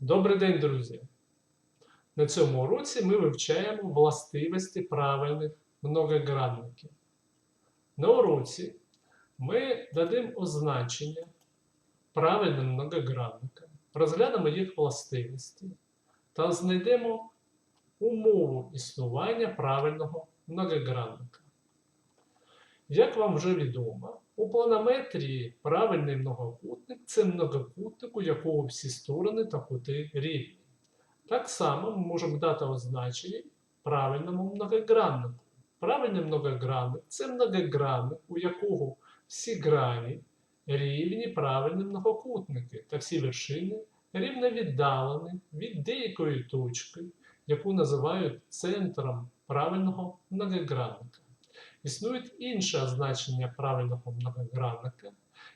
Добрий день, друзі! На цьому уроці ми вивчаємо властивості правильних многогранників. На уроці ми дадимо означення правильним многогранникам, розглянемо їх властивості та знайдемо умову існування правильного многогранника. Як вам вже відомо, у планометрії правильний многокутник це многокутник, у якого всі сторони та кути рівні. Так само ми можемо дати означення правильному многограннику. Правильний многогранник це многогранник, у якого всі грані рівні правильні многокутники та всі вершини рівно віддалені від деякої точки, яку називають центром правильного многогранника. Існує інше означення правильного многогранника,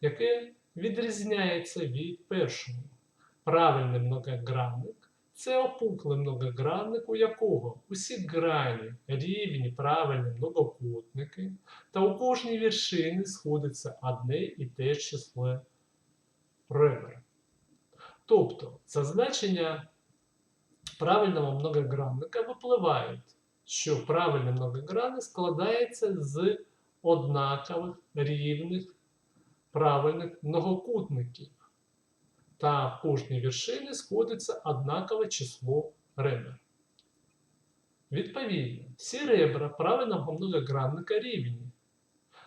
яке відрізняється від першого. Правильний многогранник це опуклий многогранник, у якого усі грані рівні правильні многокутники, та у кожній вершині сходиться одне і те ж число ребер. Тобто, зазначення правильного многогранника випливають що правильний многогранник складається з однакових рівних правильних многокутників. Та в кожній вершині сходиться однакове число ребер. Відповідно, всі ребра правильного многогранника рівні,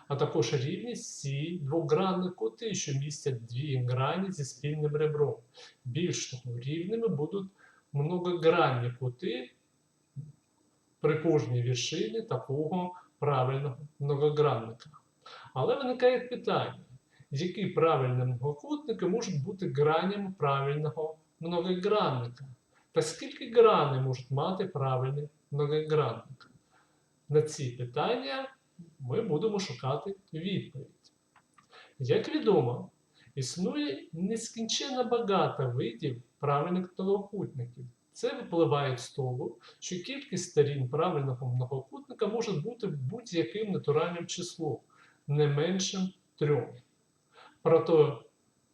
а також рівні всі двогранні кути, що містять дві грані зі спільним ребром. Більш того, рівними будуть многогранні кути при кожній вершині такого правильного многогранника. Але виникає питання, які правильні многокутники можуть бути гранями правильного многогранника? Та скільки граней можуть мати правильний многогранник? На ці питання ми будемо шукати відповідь. Як відомо, існує нескінченно багато видів правильних многокутників. Це випливає з того, що кількість сторін правильного многокутника може бути будь-яким натуральним числом, не меншим трьох. Проте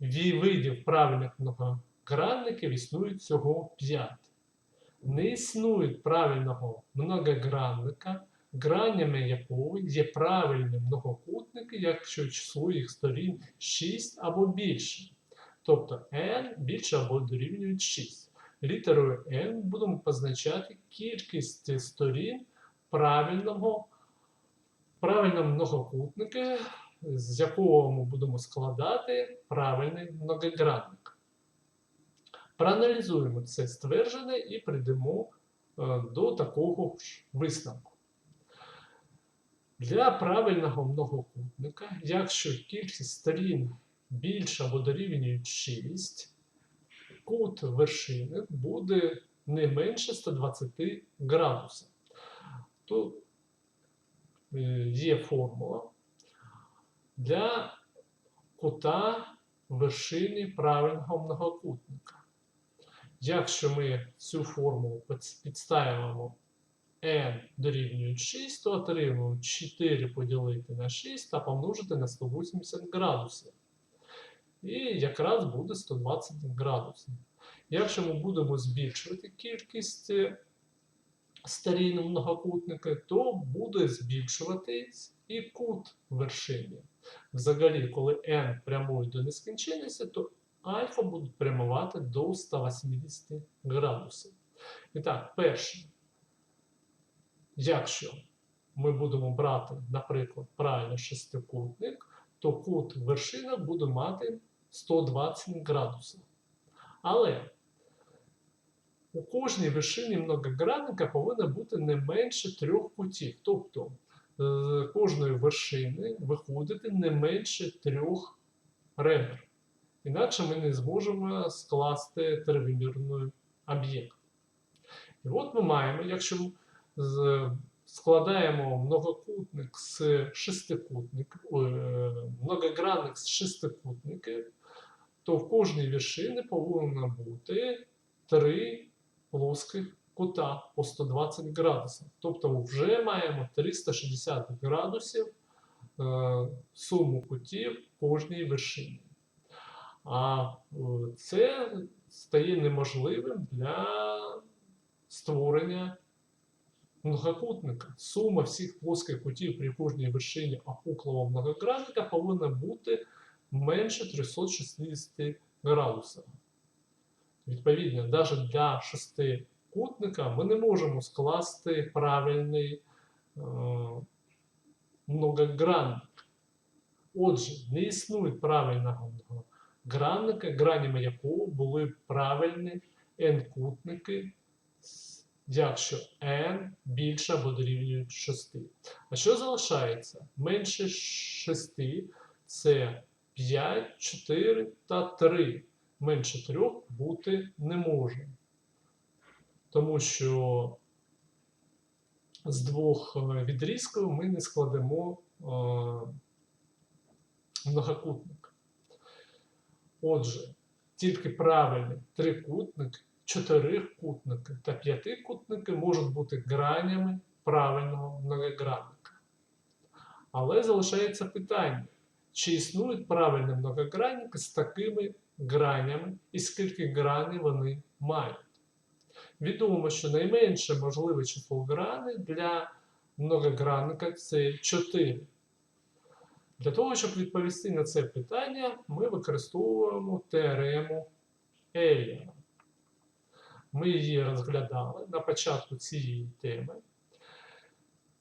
видів правильних многогранників існує всього 5. Не існує правильного многогранника, гранями якого є правильні многокутники, якщо число їх сторін 6 або більше. Тобто n більше або дорівнює 6 літерою N будемо позначати кількість сторін правильного правильного многокутника, з якого ми будемо складати правильний многогранник. Проаналізуємо це ствердження і прийдемо е, до такого висновку. Для правильного многокутника, якщо кількість сторін більша або дорівнює 6, кут вершини буде не менше 120 градусів. Тут е, є формула для кута вершини правильного многокутника. Якщо ми цю формулу підставимо n дорівнює 6, то отримуємо 4 поділити на 6 та помножити на 180 градусів. І якраз буде 120 градусів. Якщо ми будемо збільшувати кількість е, сторін многокутника, то буде збільшуватись і кут вершини. Взагалі, коли n прямує до нескінченності, то альфа буде прямувати до 180 градусів. І так, перше, якщо ми будемо брати, наприклад, правильно шестикутник, то кут вершина буде мати 120 градусів. Але у кожній вершині многогранника повинно бути не менше трьох кутів. Тобто з кожної вершини виходити не менше трьох ребер. Інакше ми не зможемо скласти тривимірний об'єкт. І от ми маємо, якщо складаємо многокутник з шестикутник, многогранник з шестикутників, то в кожній вершині повинно бути три плоских кута по 120 градусів. Тобто вже маємо 360 градусів е, суму кутів кожній вершині. А е, це стає неможливим для створення многокутника. Сума всіх плоских кутів при кожній вершині опуклого многогранника повинна бути менше 360 градусів. Відповідно, навіть для шестикутника ми не можемо скласти правильний е, многогранник. Отже, не існує правильного многогранника, гранями якого були правильні n-кутники, якщо n більше або дорівнює 6. А що залишається? Менше 6 це 5, 4 та 3. Менше 3 бути не може. Тому що з двох е, відрізків ми не складемо е, многокутник. Отже, тільки правильний трикутник, чотирикутники та п'ятикутники можуть бути гранями правильного многогранника. Але залишається питання, чи існують правильні многогранники з такими гранями і скільки граней вони мають. Відомо, що найменше можливе число граней для многогранника це 4. Для того, щоб відповісти на це питання, ми використовуємо теорему Ейлера. Ми її розглядали на початку цієї теми.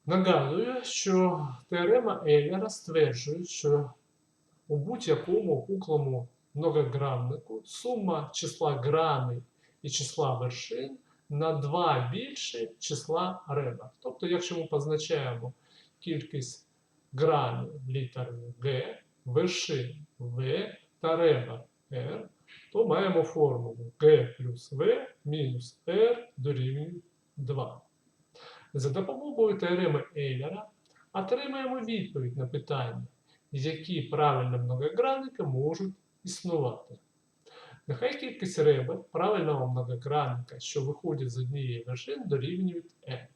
Нагадую, що теорема Ейлера стверджує, що у будь-якому опуклому многограннику сума числа граней і числа вершин на 2 більше числа ребер. Тобто, якщо ми позначаємо кількість граней літерою Г, вершин В та ребер R, то маємо формулу G плюс V мінус R дорівнює 2. За допомогою теореми Ейлера отримаємо відповідь на питання, які правильні многогранники можуть існувати. Нехай кількість ребер правильного многогранника, що виходить з однієї вершини, дорівнює n.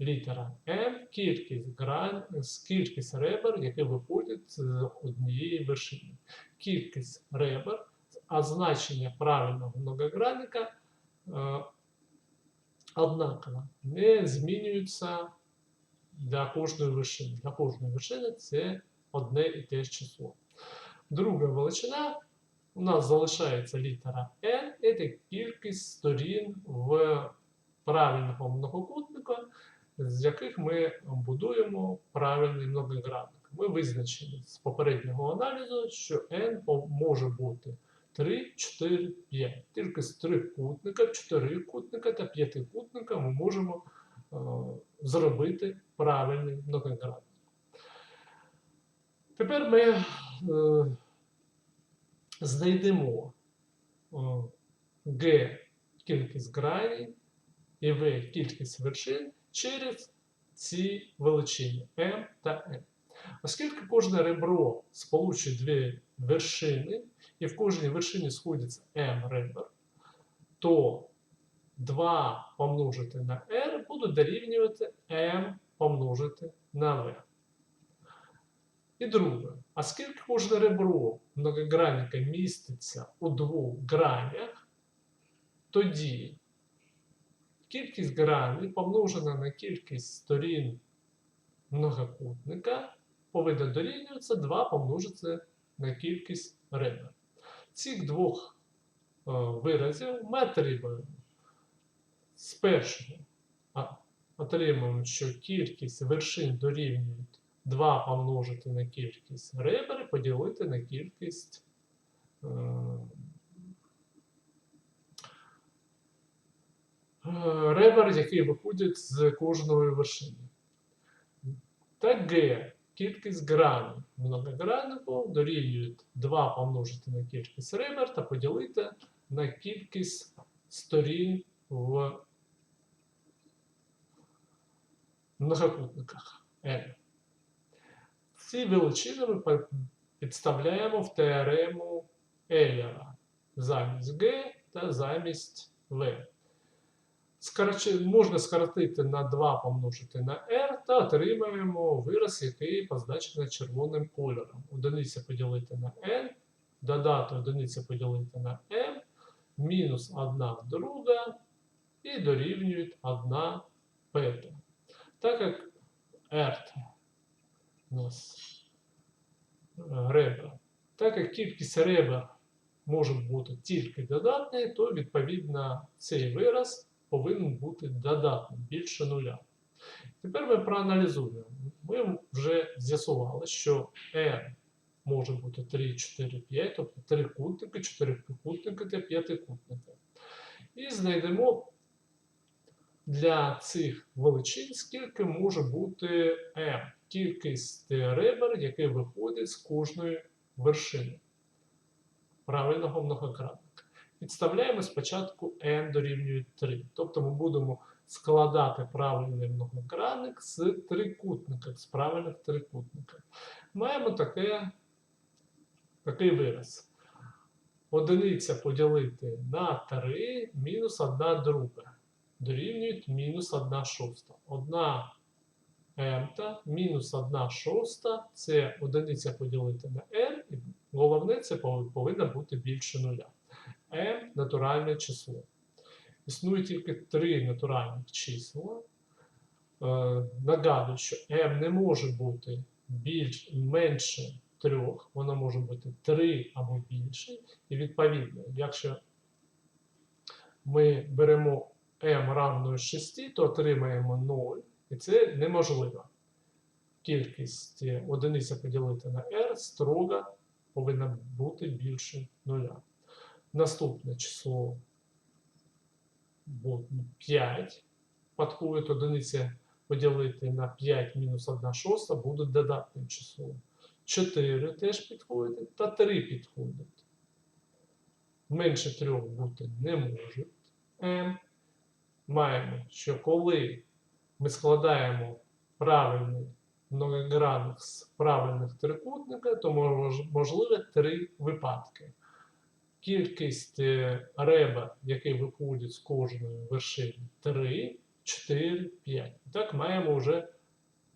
Літера n кількість, гран... кількість ребер, які виходять з однієї вершини. Кількість ребер, а значення правильного многогранника е, однаково, не змінюються для кожної вершини. Для кожної вершини це одне і те ж число. Друга величина у нас залишається літера n, це кількість сторін в правильного многокутника, з яких ми будуємо правильний многогранник. Ми визначили з попереднього аналізу, що n може бути 3, 4, 5. Тільки з трикутника, чотирикутника та п'ятикутника ми можемо е, зробити правильний многогранник. Тепер ми е, знайдемо е, G кількість граней і V кількість вершин через ці величини M та N. Оскільки кожне ребро сполучує дві вершини, і в кожній вершині сходиться M ребер, то 2 помножити на R буде дорівнювати M помножити на V. І друге, оскільки кожне ребро многогранника міститься у двох гранях, тоді кількість граней помножена на кількість сторін многокутника повинна дорівнюватися 2 помножити на кількість ребер. Цих двох е, виразів ми отримуємо з першого. Отримуємо, що кількість вершин дорівнює 2 помножити на кількість ребер і поділити на кількість е, е, ребер, які виходять з кожної вершини. Та Г кількість граней многограннику дорівнює 2 помножити на кількість ребер та поділити на кількість сторін в многокутниках N. Ці величини ми підставляємо в теорему Ейлера замість G та замість V. Скороче- Можна скоротити на 2 помножити на R та отримаємо вираз, який позначений червоним кольором. Одиниця поділити на N, додати одиниця поділити на M мінус 1 друга і дорівнюють 1 пета. Так як РТ у нас е, ребра, так як кількість ребер може бути тільки додатною, то відповідно цей вираз повинен бути додатним, більше нуля. Тепер ми проаналізуємо. Ми вже з'ясували, що R може бути 3, 4, 5, тобто трикутники, чотирикутники та п'ятикутники. І знайдемо для цих величин, скільки може бути m, кількість ребер, яке виходить з кожної вершини правильного многокрадника. Підставляємо спочатку n дорівнює 3. Тобто ми будемо складати правильний многогранник з трикутника, з правильних трикутників. Маємо таке, такий вираз. Одиниця поділити на 3 мінус 1 друга. Дорівнюють мінус 1 шоста. 1 m мінус 1 шоста це одиниця поділити на n, і головне, це повинно бути більше нуля. m натуральне число. Існує тільки три натуральних числа. Е, нагадую, що m не може бути більш, менше трьох, воно може бути 3 або більше. І відповідно, якщо ми беремо m равною 6, то отримаємо 0 і це неможливо. Кількість е, одиниця поділити на r строго повинна бути більше нуля. Наступне число буде 5. Підходить одиниця поділити на 5 мінус 1 шоста буде додатним числом. 4 теж підходить та 3 підходить. Менше 3 бути не може. m. Маємо, що коли ми складаємо правильний многогранник з правильних трикутника, то мож- можливі три випадки. Кількість е, ребер, які виходять з кожної вершини 3, 4, 5. Так маємо вже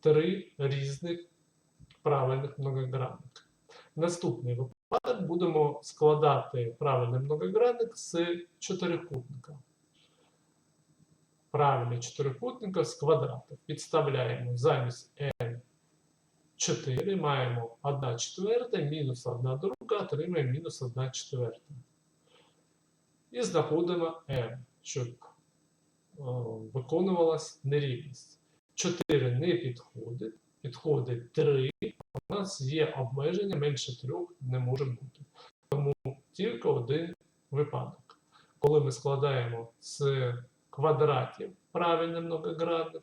три різних правильних многогранника. Наступний випадок будемо складати правильний многогранник з чотирикутника. Правильний чотирикутника з квадратів. Підставляємо замість n 4, маємо 1 четверта, мінус 1 друга, отримаємо мінус 1 четверта. І знаходимо m, щоб о, виконувалась нерівність. 4 не підходить, підходить 3, у нас є обмеження, менше 3 не може бути. Тому тільки один випадок. Коли ми складаємо з квадратів правильний многогранник,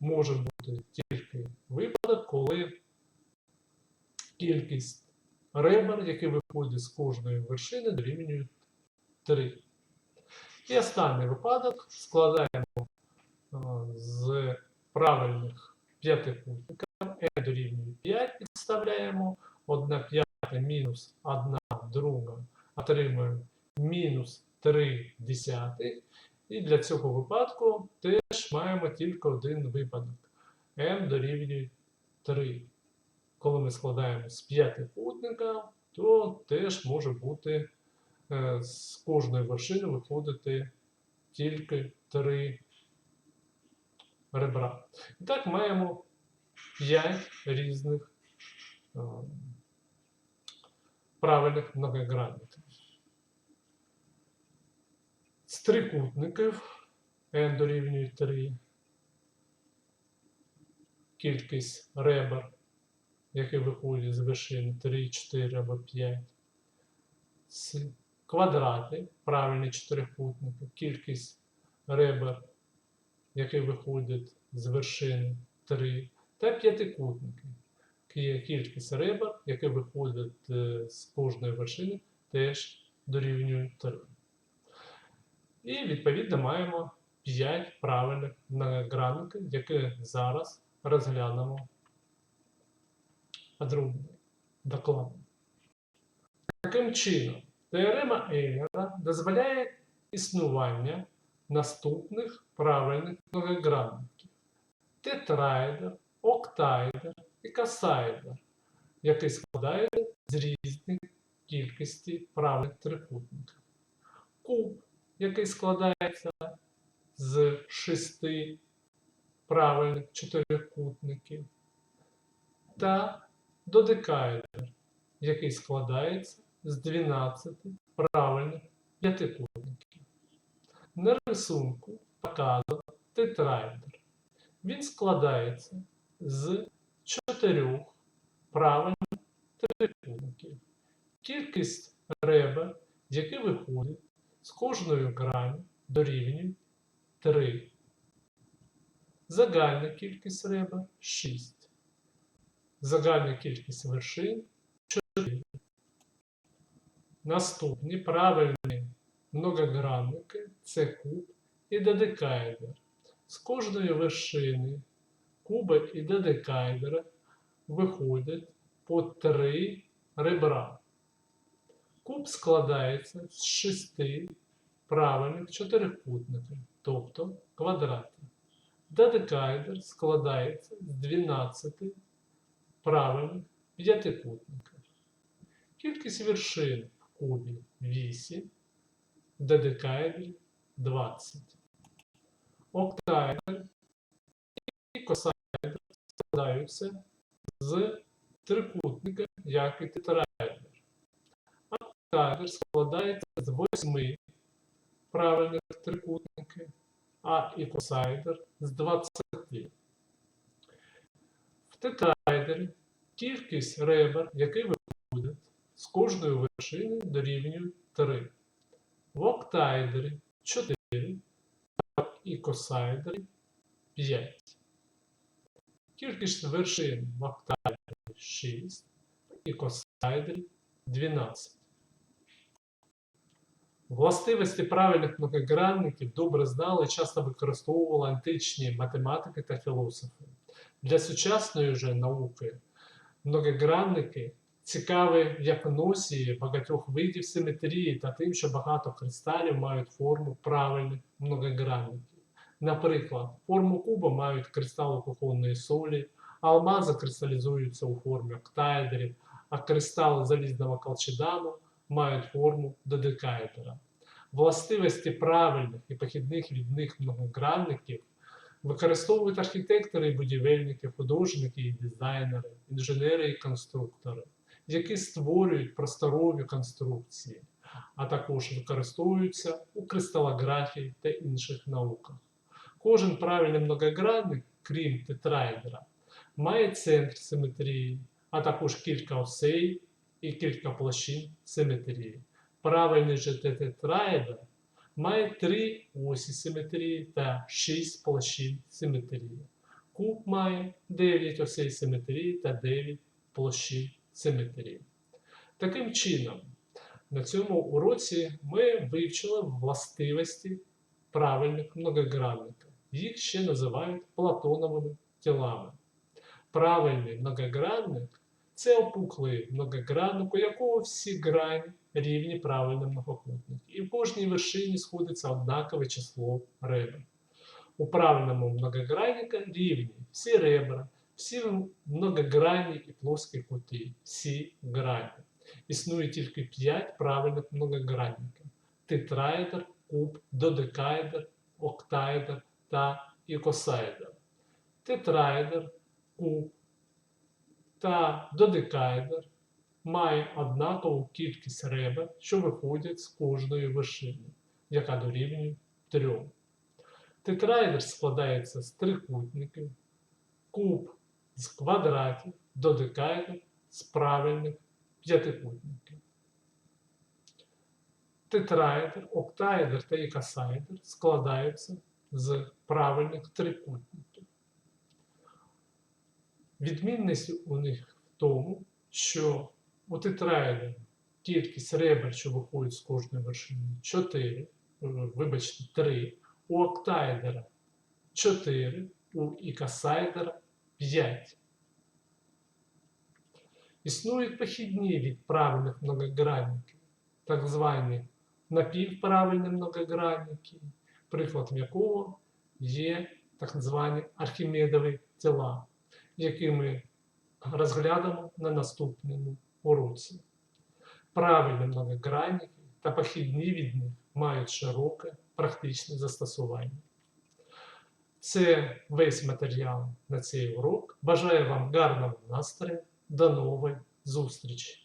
може бути тільки випадок, коли кількість ребер, які виходять з кожної вершини, дорівнює 3. І останній випадок складаємо з правильних п'ятикутників n дорівнює 5, підставляємо 1 п'ята мінус 1 друга, отримуємо мінус 3 десятих. І для цього випадку теж маємо тільки один випадок. m дорівнює 3. Коли ми складаємо з п'ятикутника, то теж може бути е, з кожної вершини виходити тільки 3 ребра. І так маємо 5 різних е, правильних многогранників. З трикутників n дорівнює 3. Кількість ребер, які виходять з вершини 3, 4 або 5. З квадрати, правильні чотирикутники, кількість ребер, які виходять з вершини 3, та п'ятикутники. Кількість ребер, які виходять е, з кожної вершини, теж дорівнює 3. І відповідно маємо 5 правильних многогранників, які зараз розглянемо подробно, докладно. Таким чином, теорема Ейлера дозволяє існування наступних правильних многогранників: тетраедр, октаедр і касаедр, які складаються з різних кількості правильних трикутників. куб, який складається з шести правильних чотирикутників, та додекаедр, який складається з 12 правильних п'ятикутників. На рисунку показано тетраедр. Він складається з чотирьох правильних трикутників. Кількість ребер, які виходять з кожної грані дорівнює 3. Загальна кількість ребер 6. Загальна кількість вершин 4. Наступні правильні многогранники це куб і додекаедр. З кожної вершини куба і додекаедра виходять по три ребра. Куб складається з шести правильних чотирикутників, тобто квадратів. Додекаедр складається з 12 правильних п'ятикутників. Кількість вершин в кубі 8, в додекаедрі 20. Октаедр і косаедр складаються з трикутника, як і тетраедр. Октаедр складається з 8 правильних трикутників, а ікосаедр з 20. В тетраедері кількість ребер, які виходять з кожної вершини дорівнює 3. В октаедері 4, а в ікосаедері 5. Кількість вершин в октаедері 6, в ікосаедері 12. Властивості правильних многогранників добре знали часто використовували античні математики та філософи. Для сучасної же науки многогранники цікаві як носії багатьох видів симетрії та тим, що багато кристалів мають форму правильних многогранників. Наприклад, форму куба мають кристали кухонної солі, алмази кристалізуються у формі октаедрів, а кристали залізного колчедану мають форму додекаедра. Властивості правильних і похідних від многогранників використовують архітектори і будівельники, художники і дизайнери, інженери і конструктори, які створюють просторові конструкції, а також використовуються у кристалографії та інших науках. Кожен правильний многогранник, крім тетраедра, має центр симетрії, а також кілька осей і кілька площин симетрії. Правильний же тетраедр має три осі симетрії та 6 площин симетрії. Куб має 9 осей симетрії та 9 площин симетрії. Таким чином, на цьому уроці ми вивчили властивості правильних многогранників. Їх ще називають платоновими тілами. Правильний многогранник це опуклий многогранник, у якого всі грані рівні правильним многокутник. І в кожній вершині сходиться однакове число ребер. У правильному многогранника рівні всі ребра, всі многогранні і плоскі кути, всі грані. Існує тільки 5 правильних многогранників: тетраедр, куб, додекаедр, октаедр та ікосаедр. Тетраедр, куб Та додекаедр має однакову кількість ребер, що виходять з кожної вершини, яка дорівнює 3. Тетраедр складається з трикутників, куб з квадратів, додекаедр з правильних п'ятикутників. Тетраедр, октаедр та ікосаедр складаються з правильних трикутників. Відмінність у них в тому, що у тетраедрі кількість ребер, що виходять з кожної вершини 4, вибачте, 3, у октаедера 4, у ікосаедера 5. Існують похідні від правильних многогранників, так звані напівправильні многогранники, прикладом якого є так звані архімедові тіла, які ми розглянемо на наступному уроці. Правильні многогранники та похідні від них мають широке практичне застосування. Це весь матеріал на цей урок. Бажаю вам гарного настрою. До нової зустрічі!